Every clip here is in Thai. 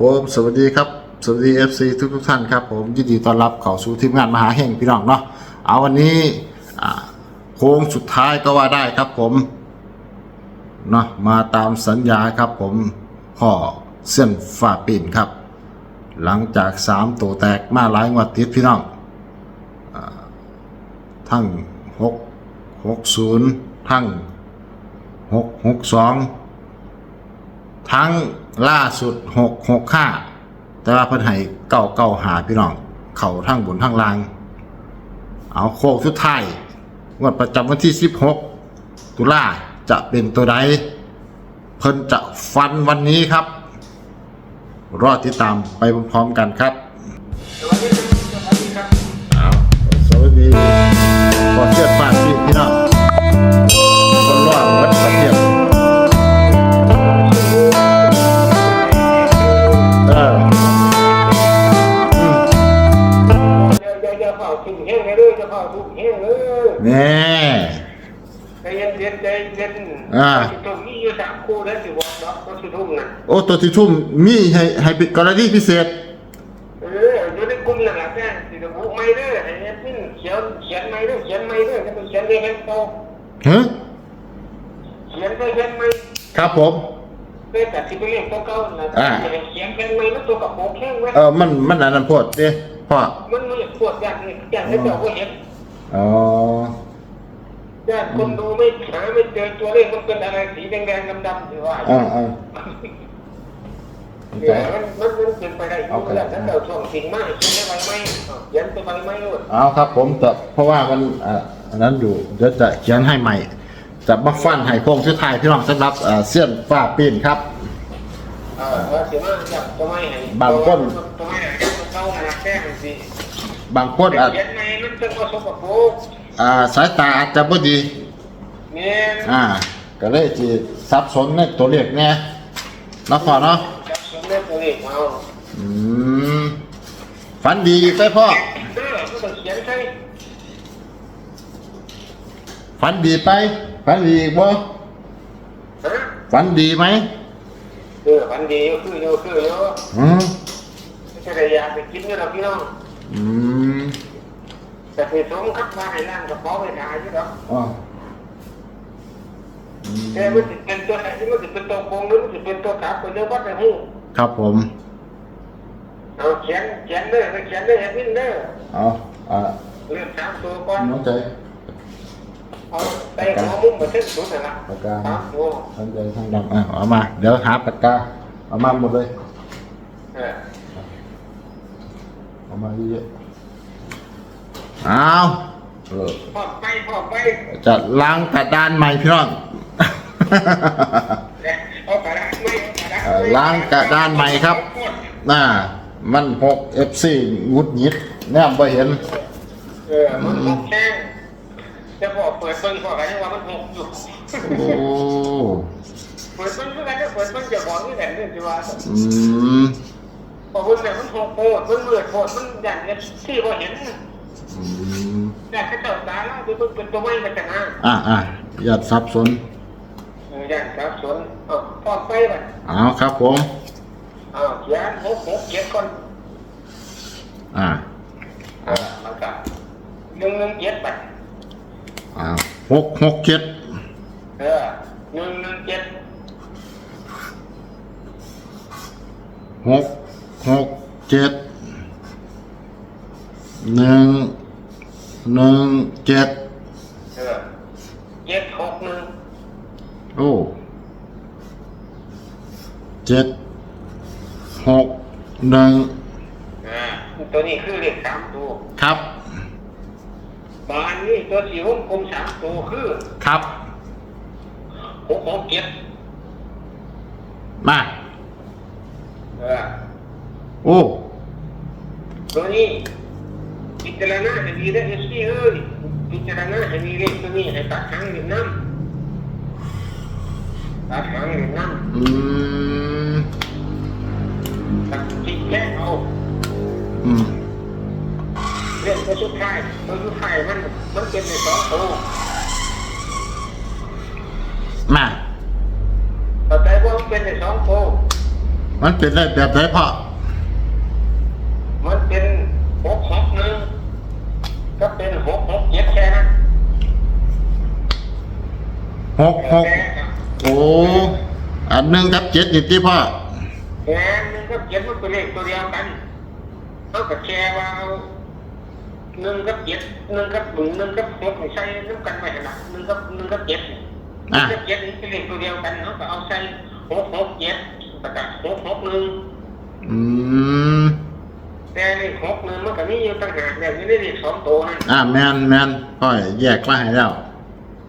ผมสวัสดีครับ สวัสดี FC ทุกทุกท่านครับผมยินดีต้อนรับเข้าสู่ทีมงานมหาแห่งพี่น้องเนาะเอาวันนี้โค้งสุดท้ายก็ว่าได้ครับผมเนาะมาตามสัญญาครับผมพ่อเส้นฝ่าปิ่นครับ หลังจากสามตัวแตกมาหลายงวดติดพี่น้องอทั้งหกหกศูนย์ทั้งหกหกสองทั้ง ล่าสุดหกหกห้าแต่ว่าเพิ่นให้เก้าเก้าหาพี่น้อง เข่าทั้งบนทั้งล่าง เอาโค้งสุดท้ายงวดประจำวันที่สิบหกตุลาจะเป็นตัวใด เพิ่นจะฟันวันนี้ครับ รอติดตามไปพร้อมๆกันครับสวัสดีครับสวัสดีครับเอาสวัสดีขอเชิญฝากพี่พี่น้อง อ่าตรงนี้อยู่สามคู่แล้วสิบอกเนาะก็สุดทุ่งนะโอ้ตัวที่ทุ่มมีให้ให้เป็นกรณีพิเศษ เอออยู่ในกลุ่มนั่นแหละแม่สิจะบุกไม่เด้อไอ้เนี่ยพี่เขียนเขียนไม่เด้อเขียนไม่เด้อจะไปเขียนได้เห็นโตฮะ เขียนได้เห็นไหมครับผม ได้แต่ที่ไปเรียกตัวเก่านะอ่า เขียนเป็นไม่แล้วตัวกับโป๊กแห้งไว้เออมันมันอันนั้นโพดเด้พ่อมันมีปวดอย่างนี้อย่างที่เจ้าก็เห็น อ๋อ ญาติคนดูไม่หาไม่เจอตัวเลขมันเป็นอะไรสีแดงๆดำๆหรือว่าอ่าอ่าเนี่ยมันมันมันเป็นไปได้อยู่แล้วถ้าเราช่วงสิ่งมากเขียนได้ใบไม้เขียนเป็นใบไม้ด้วยเอาครับผมแต่เพราะว่ามันอ่าอันนั้นอยู่เดี๋ยวจะเขียนให้ใหม่จะมาฟันให้โค้งสุดท้ายพี่น้องสำหรับเสี้ยนฟ้าปีนครับบางคนบางคนอาจ เขียนในมันจะผสมกับโป๊กอ่าสายตาอาจจะบ่ดีเนี่ยอ่า ก็เลยจีสับสนในตัวเลขแน่เนาะพ่อเนาะจับสมเด็จตัวเลขเอาอืมฝันดีไปพ่อเออก็ต้องเขียนใช่ฝันดีไปฝันดีอีกบ่ฮะฝันดีไหมเออวันดีก็คือโยคือโยอืมไม่ใช่ได้อยากไปกินกันหรอกพี่น้องอืม แต่ไปสมครับมาให้ร่างกระเพาะไปถ่ายใช่หรออ๋ออืมแต่มันจะเป็นตัวไหนที่มันจะเป็นตัวโกงหรือมันจะเป็นตัวกลับไปเรื่องวัดในหูครับผม เอาเขียนเขียนเด้อเขียนเด้อเห็นวิ่งเด้อเอาอ่าเรื่องสามตัวก่อนน้องใจเอาไปหัวมุ้งมาเส้นสุดนั่นละปากกาสามตัวทางใจทางดำอะเอามา เดี๋ยวหาปากกาเอามาหมดเลย เออ เอามาเยอะๆ เอาเออพอไปพอไปจะล้างกระดานใหม่พี่น้อง เอากระดาษไม่เอากระดาษเอ่อล้างกระดานใหม่ครับน่ามันหกเอฟซีงุดหงิดแนบไปเห็น เออมันหกแข้งจะบอกเปิดเบิ้งพอกันยังว่ามันหกอยู่โอ้เปิดเบิ้งเพื่อกันจะเปิดเบิ้งจะบอกนี่แหละเนี่ยจีว่าอืมพอมันเนี่ยมันหกโคตรมันเลือดโคตรมันอย่างเนี้ยที่พอเห็นอื มแต่ข้าเจ้าตาแล้วที่มันเป็นตัวไม้มาจากน้ำอะอะอย่าสับสนเอออย่างครับสวนเออพอไปบัดเอาครับผมอ้าวเขียนหกหกเขียนก่อนอ่าอ่าแล้วก็หนึ่งหนึ่งเจ็ดบัดอ่าหกหกเจ็ดเออหนึ่งหนึ่งเจ็ดหกหกเจ็ดหนึ่ง หนึ่งเจ็ดเออเจ็ดหกหนึ่งโอ้เจ็ดหกหนึ่งอ่าตัวนี้คือเลขสามตัวครับบานนี้ตัวสีวงกลมสามตัวคือครับหกหกเจ็ดมาเออโอ้ตัวนี้พิ จารณาให้ดีได้เอสซีเอ้ยพิจารณาให้ดีเลขตัวนี้ให้ตัดหางหรือน้ำตัดหางหรือน้อืมำตัดจิตแค่เอาอืมเรื่องตัวสุดท้ายตัวสุดท้ายมันมันเป็นในสองตัวมาแต่ใจว่ามันเป็นในสองตัวอมันเป็นได้แบบไหนพ่อ มันเป็นหกหกหนึ่งก็เป็นหกหกเจ็ดแค่นั้น หกหกโอ้อันหนึ่งกับเจ็ดนี่ที่พ่อแค่หนึ่งกับเจ็ดมันเป็นเลขตัวเดียวกันเขาก็แชร์ว่าเอาหนึ่งกับเจ็ดหนึ่งกับหนึ่งหนึ่งกับหกใช้น้ำกันไปนะหนึ่งกับหนึ่งกับเจ็ดหนึ่งอะกับเจ็ดนี่เป็นเลขตัวเดียวกันเขาก็เอาใส่หกหกเจ็ดประกาศหกหกหนึ่งอืมแต่เลขหกหนึ่งมันก็มีอยู่ต่างหากแบบนี้ได้เลขสองตัวนั่นอ่าแมนแมนพ่อยแยกมาให้แล้วเ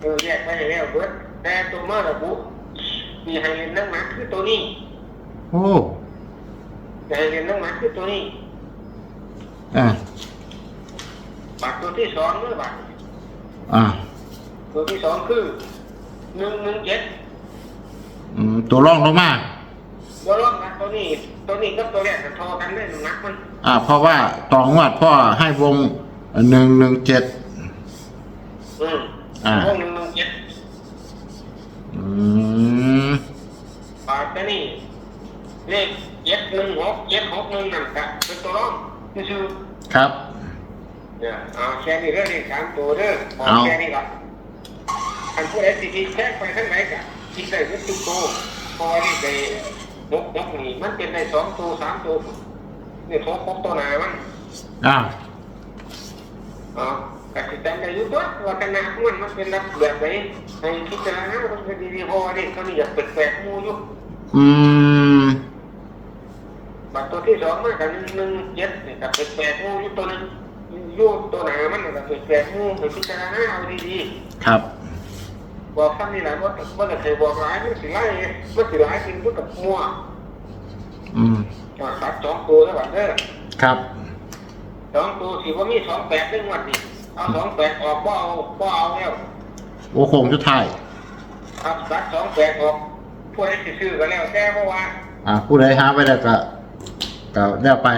ออแยกไปให้แล้วเบิดแต่ตัวมาระบุมีให้เรียนนั่งหนักคือตัวนี้โอ้ให้เรียนนั่งหนักคือตัวนี้อ่าบัตรตัวที่สองเมื่อบัตรอ่าตัวที่สองคือหนึ่งหนึ่งเจ็ดอืมตัวร่องลงมาตัวร่องนะตัวนี้ตัวนี้กับตัวแรกจะทอกันได้น้ำหนักมันอ่า เพราะว่าต่องวดพ่อให้วงหนึ่งหนึ่งเจ็ดอืมอ่าวงหนึ่งหนึ่งเจ็ด อืม บาทตัวนี้เลขเจ็ดหนึ่งหกเจ็ดหกหนึ่งนั่นกะเป็นตัวร่องนี่คือครับเนี่ยเอาแค่นี้เรื่องนี้สามตัวเด้อเอาเอาแค่นี้ก่อนอันผู้ใดสิที่แค่ไปข้างไหนกะคิดได้ก็ทุกตัวเพอนี่ได้นกนกนี่มันเป็นได้สองตัวสามตัวนี่ทบครบตัวหนามันอ่าอ๋อแต่สิจำได้อยุ่ตัวว่าขนาดมันมันเป็นแบบแบบไหนให้คิดจารณามันเป็นดีๆเพอนี่เขานี่อยากแปลกๆมูอยู่ อืมบัตรตัวที่สองมากันหนึ่งเจ็ดนี่กับแปลกๆมูอยู่ตัวหนึงอยู่ตัวหนามันกับแปลกๆมูให้พิจารณาเอาดีๆครับบอกคำนี้แหละว่าว่าจะเคยบอกร้ายมันสิไล่มันสิร้ายจริงพูดกับมั่วอืมอ่าตัดสองตัวแล้วบัดเด้อครับสองตัวสิว่ามีสองแปดเรื่องวันนี้เอาสองแปดออกก็เอาก็เอาแล้วโอ้โคงชุดไทาย ครับตัดสองแปดออก พวกนี้สิซื้อกันแล้วแต่เมื่อวานอ่าผู้ใดหาไปแล้วก็ก็แล้วไป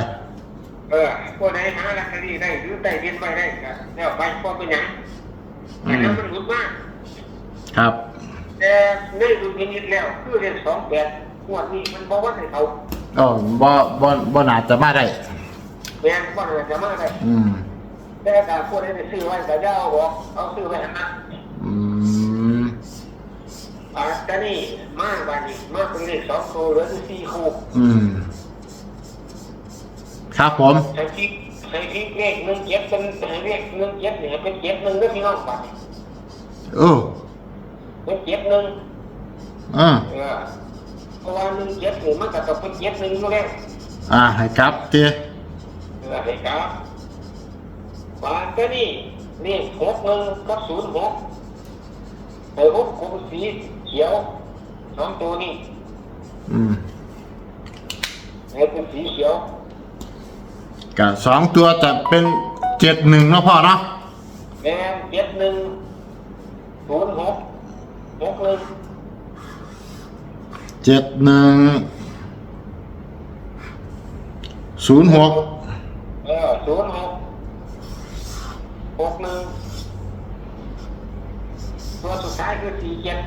เออพวกไหนหาลักษณะได้หรือได้เรียนไปได้ก็แล้วไปพอเป็นหยังอันนั้นมันหลุดมาก ครับ แต่ในดูพินิจแล้ว คือเรียนสองแปดงวดนี้มันบอกว่าให้เขาอ๋อบ่บ่บ่น่าจะมาได้ แม่นว่าจะมาได้อืมแต่การพูดให้ไปซื้อไว้แต่ย่าเอาบอกเอาซื้อไว้หันนะอืม อ่าแต่นี่มากบานี้มากเป็นเลขสองตัวเหลือที่สี่คู่อืม ครับผม ใช้พริกใช้พริกเลขหนึ่งเจ็ดเป็นให้เลขหนึ่งเจ็ดเนี่ยเป็นเจ็ดหนึ่งด้วยพี่น้องบานี้โอ้เป็นเจ็ดหนึ่งอ่าเออเพราะว่าหนึ่งเจ็ดนี่มันก็ต้องเป็นเจ็ดหนึ่งอยู่แล้วอ่าให้ครับเตี้ยเออให้ครับบาทแต่นี่เลขหกหนึ่งกับศูนย์หกไอ้หกคงสี เขียวสองตัวนี่อืมให้เป็นสีเขียวกับสองตัวจะเป็นเจ็ดหนึ่งเนาะพ่อเนาะแม่นเจ็ดหนึ่งศูนย์หกหกหนึ่งเจ็ดหนึ่งศูนย์หก เออศูนย์หกหกหนึ่งตัวสุดท้ายคือสี่เจ็ด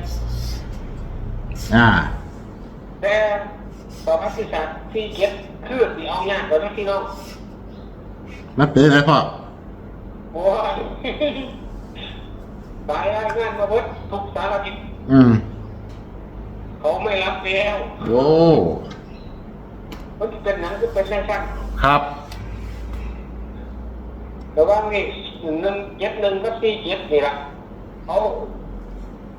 อ่า แต่ต่อมาที่สามสี่เจ็ดคือสีเอายากกว่านั้นพี่น้องมันเป็นไรพ่อโอ้ยตายแล้วงานมาเบิดทุกสารพิษอืมเขาไม่รับแล้วโอ้มันจะเป็นหนังจะเป็นสั้นครับๆแต่ว่านี่หนึ่งเจ็ดหนึ่งกับสี่เจ็ดนี่ละเขา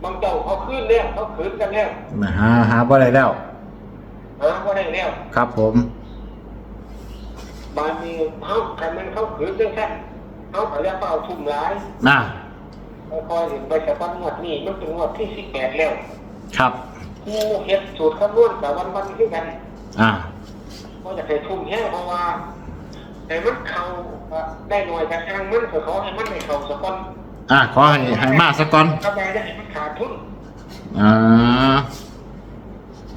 บางเจ้าเขาขึ้นแล้วเขาขืนกันแล้วหาหาบ่ได้แล้วหาก็ได้แล้วครับผมบางทีเขาใครมันเขาขืนจังสั้นเขาเขาเรียกว่าเอาทุ่มร้ายน่าคอยเห็นไปแต่วันงวดนี้มันเป็นงวดที่สิบแปดแล้ว ครับผู้เฮ็ดสูตรคำนวณแต่วันวันๆคือกัน อ่าก็จะให้ทุ่มแห้งเพราะว่าแต่มันเขาได้หน่วยกระช่างมันก็ขอให้มันได้เขาสะก้อน อ่าขอให้ให้มาสักก่อนกำไรจะให้มันขาดทุนอ่า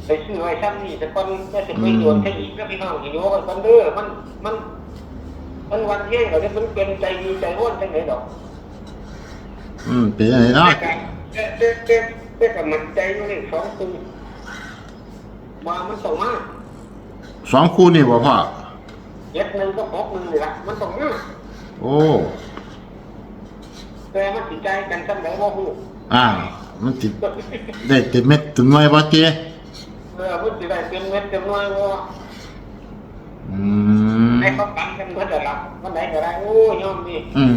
ไปซื้อไว้ซ้ำนี่สะก้อนก็จะไปโยนแค่อีกแล้วพี่น้องเห็นว่ามันเด้อมันมัน มันวันแห้งก็จะมันเป็นใจดีใจร้อนจังไหนดอกอืมเป็นยังไงเนาะแต่แต่แต่แต่แต่กับมันใจอยู่นี่สองปีมามันส่งมาสองคู่นี่บ่พ่อเจ็ดหนึ่งก็หกหนึ่งนี่ละมันต้องยืดโอ้ แต่มันสิใจกันจำไหนว่าหูอ่า มันติดได้เต็มเม็ดเต็มหน่วยบ่เจเออมันสิได้เต็มเม็ดเต็มหน้อยว่าอืมให้เขากันกันเมื่อแต่ละวันไหนก็ได้โอ้ยยอมนี่อืม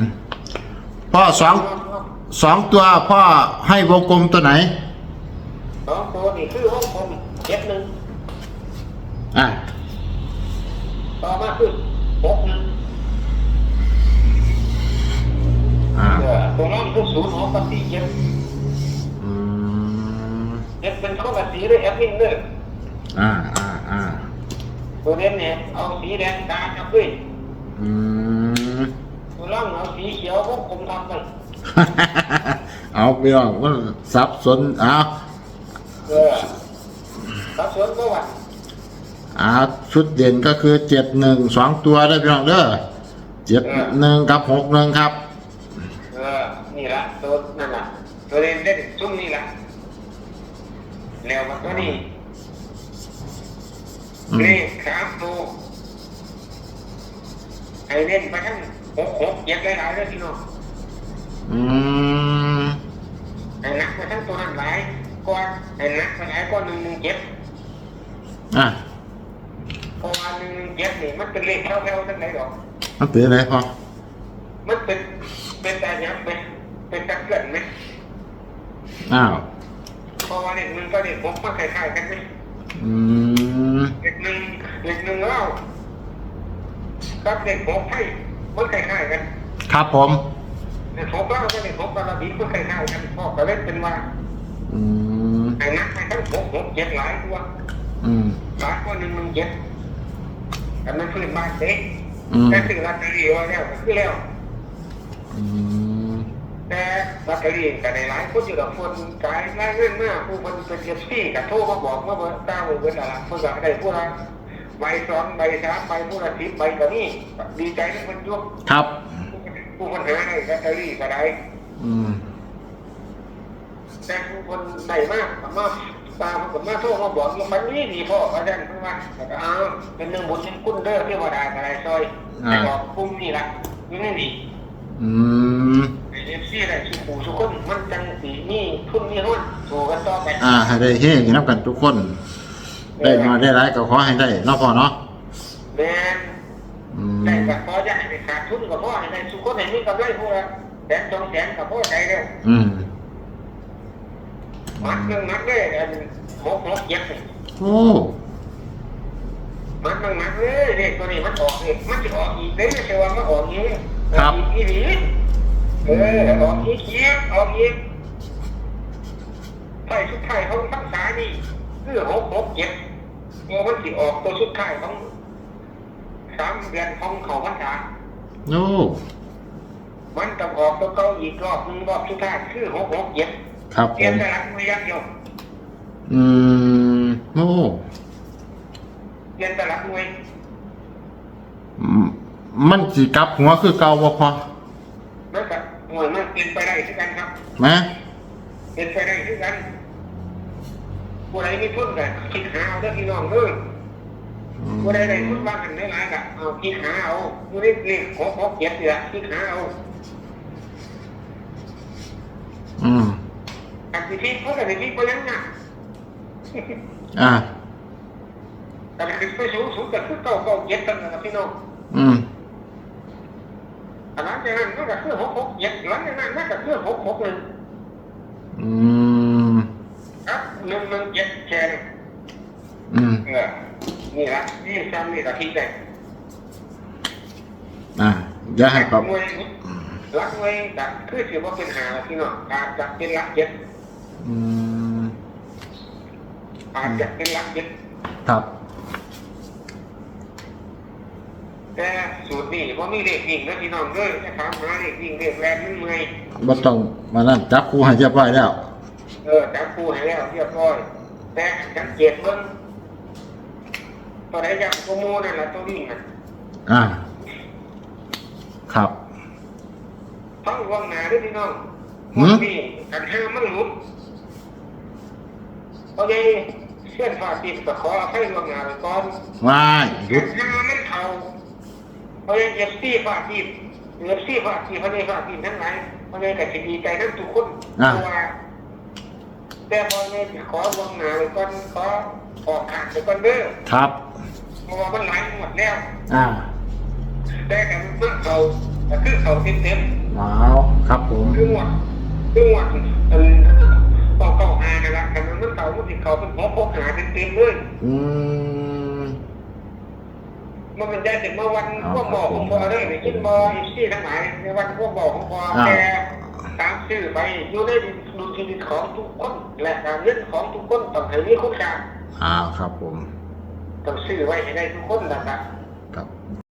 พ่อสองยอมยอมสองตัวพ่อให้วงกลมตัวไหนสองตัวนี่คือห้องผมเจ็ดหนึ่งอ่าต่อมาคือหกหนึ่ง อ่า เออตัวนั้นคือศูนย์หกกับสี่เจ็ดอืม เจ็ดเป็นข้อกับสีด้วยแอปนิ่งด้วยอ่าอ่าอ่าตัวเด่นเนี่ยเอาสีแดงตาจับด้วยอืม ตัวล่างเอาสีเขียวพวกผมทำไปเอาไปลองมันสับสนเอาเออสับสนก็ว่าเอาชุดเด่นก็คือเจ็ดหนึ่งสองตัวได้พี่น้องเด้อเจ็ดหนึ่งกับหกหนึ่งครับ นละตัวเด่นเด่นซุ่มนี่ละแล้วมันตัวนี้อืมเลขสามตัวไอ้เล่นไปทั้งหกหกเจ็ดหลายๆเลยพี่น้องอืมไอ้นักไปทั้งตัวนั้นหลายก้อนไอ้นักไปหลายก้อนหนึ่งหนึ่งเจ็ดอะเพราะว่าหนึ่งหนึ่งเจ็ดนี่มันเป็นเลขแถวๆทั้งไหนดอกมันเป็นอะไรพ่อมันเป็นเป็นแต่ยังไหมเป็นตะเกียนไหม อ้าว เพราะว่าเลขหนึ่งก็เลขหกมันคล้ายๆกันไหมอืมเลขหนึ่งเลขหนึ่งเล่ากับเลขหกให้มันคล้ายๆกันครับผมเลขหกเล่ากับเลขหกกระบี่มันคล้ายๆกันพ่อก็เล่นเป็นว่าอืม ไอ้นักไปทั้งหกหกเจ็ดหลายตัวอืม หลายกว่าหนึ่งหนึ่งเจ็ดแต่มันพื้นบ้านเด็กอืมแต่ซื้อลอตเตอรี่ไว้แล้วก็คือแล้วอืม แต่ลอตเตอรี่ก็ได้หลายคนอยู่ดอกคนขายรายเงินมากผู้คนเป็นเอฟซีกับโทรมาบอกว่าเบอร์เก้าเบอร์อะไรเพื่อก็ได้ผู้ละใบสองใบสามใบผู้ละสิบใบก็นี่ดีใจที่คนยกครับ ผู้คนหาได้ลอตเตอรี่ก็ได้อืมแต่ผู้คนได้มากสามารถตามผมมาโทรมาบอกว่ามันนี่ดีพ่ออาจารย์เพื่อนว่าแต่ก็อ้าวเป็นหนึ่งบุญเป็นกุ้นเด้อเทวดาอะไรซอยแต่บอกกุ้มนี่ละนี่นี่นี่ อืมไอเอฟซีอะไรสุขูสุขคนมันจังสีนี่ทุนนี่หุ้นสู่กันต่อไปอ่า ให้ได้เฮ้กันนับกันทุกคน ได้มาได้ร้ายก็ขอให้ได้เนาะพ่อเนาะแมนอืมได้กับพ่อจะให้ได้ขาดทุนกับพ่อให้ได้สุขคนให้มีกำไรพวกละแสนสองแสนกับพ่อใจเร็วอืมมัดหนึ่งมัดเลยอันหกหกเจ็ดนี่โอ้มัดหนึ่งมัดเลยเด็กตัวนี้มันออกเองมันจะออกอีกเลยไม่ใช่ว่ามันออกเอง ออกอีกอีหลีเออออกอีกเคียออกอีกไทยชุดไทยเขาทั้งสายนี่คือหกหกเจ็ดเมื่อมันสิออกตัวชุดไทยของสามเดือนของเขาพรรษาโอ้มันต้องออกตัวเก่าอีกรอบหนึงรอบสุดท้ายคือหกหกเจ็ดครับเปผลี่ยนมแต่หลักมืออยังเดียวอืมโอ้เปลี่ยนแต่หลักมืออื มมันสิกลับหัวคือเก่าบ่พอแล้วก็หน่วยมันเปลี่ยนไปได้ที่กันครับไหมเปลี่ยนไปได้ที่กันผู้ใดมีทุนกันคิดหาเอาเด้อพี่น้องเด้ออืมผู้ใดได้ทุนบ้างกันได้หลายกันเอาคิดหาเอาผู้ใดเรียกหกหกเจ็ดเนี่ยคิดหาเอาอืมอันที่คิดเขาแต่ที่คิดไปยังไงอ่าแต่คิดไปสูงสูงแต่คือเก้าเก้าเจ็ดตั้งแต่พี่น้องอืม อันนั้นจากนั้นมันก็คือหกหกเจ็ดหลังจากนั้นมันก็คือหกหกหนึ่งอืมครับหนึ่งหนึ่งเจ็ดแชร์อืมเออนี่ละนี่ซ้ำนี่ก็คิดได้อ่าอย่าให้ปรับมวยรักมวยดักคือถือว่าเป็นหาพี่น้องอาจจะเป็นรักเจ็ดอืมอาจจะเป็นรักเจ็ดครับ แต่สูตรนี้ว่ามีเลขวิ่งนะพี่น้องเด้อจะถามหาเลขวิ่งเลขแรงมันเมื่อยบ่ต้องมานั่นจับครูให้เรียบร้อยแล้ว เออจับคู่ให้แล้วเรียบร้อยแต่สังเกตเบิ่งตัวไหนยังตัวโมนั่นแหละตัววิ่งน่ะอ่า ครับต้องระวังหนาด้วยพี่น้องหืม นี่กันห้ามมันหลุดโอเคเพื่อนฝากติดก็ขออภัยล่วงหน้าไปก่อนว้ายหยุดถ้ามันเขา เพราะยังเอฟซีฝากติดเอฟซีฝากติดเพราะยังฝากติดทั้งหลายเพราะยังกับสิดีใจทั้งทุกคนเพราะว่าแต่พอยังขอล่วงหน้าไปก่อนขอออกขาดไปก่อนเด้อครับเพราะว่ามันหลายหมดแล้ว อ่า แต่กันเมื่อเขาก็คือเขาเต็มเต็มว้าวครับผมๆคือหมดคือหมดอันต่อเก่าหากันละกันมันเขามันติเขาเป็นหัวโคกหาเต็มเต็มๆเลยอืม มันเป็นได้ถึงเมื่อวันพวกบอกของพอได้ไปกินบออีซี่ทั้งหลายในวันพวกบอกของพอแกตามชื่อไปอยู่ในดุลชีวิตของทุกคนและการเงินของทุกคนต้องให้มีคุณค่าอ้าวครับผมต้องซื้อไว้ให้ได้ทุกคนนะครับ